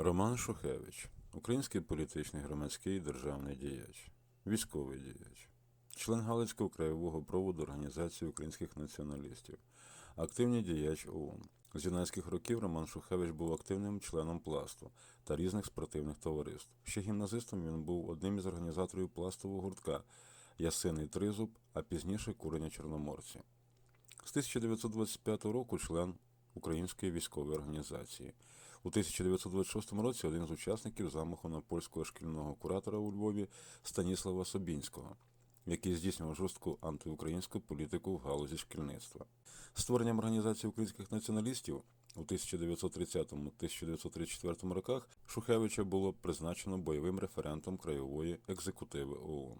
Роман Шухевич, український політичний громадський державний діяч, військовий діяч, член Галицького краєвого проводу Організації українських націоналістів, активний діяч ОУН. З юнацьких років Роман Шухевич був активним членом пласту та різних спортивних товариств. Ще гімназистом він був одним із організаторів пластового гуртка Ясиний Тризуб, а пізніше Курення Чорноморці. З 1925 року член Української військової організації. У 1926 році один з учасників замаху на польського шкільного куратора у Львові Станіслава Собінського, який здійснював жорстку антиукраїнську політику в галузі шкільництва. Створенням організації українських націоналістів у 1930-1934 роках Шухевича було призначено бойовим референтом краєвої екзекутиви ООН.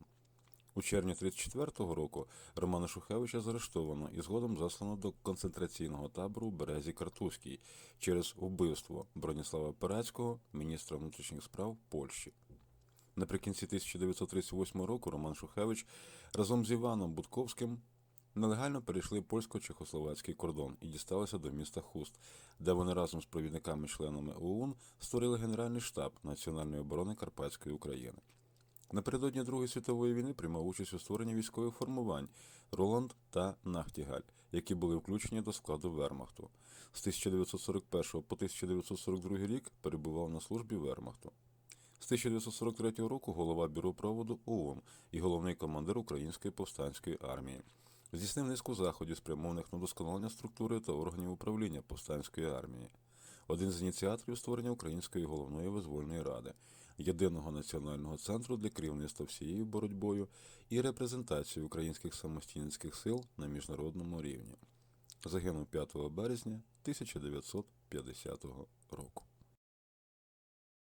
У червні 34-го року Романа Шухевича заарештовано і згодом заслано до концентраційного табору у березі Картузькій через вбивство Броніслава Перецького, міністра внутрішніх справ Польщі. Наприкінці 1938 року Роман Шухевич разом з Іваном Будковським нелегально перейшли польсько-чехословацький кордон і дісталися до міста Хуст, де вони разом з провідниками-членами ОУН створили Генеральний штаб Національної оборони Карпатської України. Напередодні Другої світової війни приймав участь у створенні військових формувань Роланд та Нахтігаль, які були включені до складу Вермахту. З 1941 по 1942 рік перебував на службі Вермахту. З 1943 року голова бюро проводу ООН і головний командир Української повстанської армії. Здійснив низку заходів, спрямованих на вдосконалення структури та органів управління повстанської армії. Один з ініціаторів створення Української головної визвольної ради, єдиного національного центру для керівництва всією боротьбою і репрезентації українських самостійницьких сил на міжнародному рівні. Загинув 5 березня 1950 року.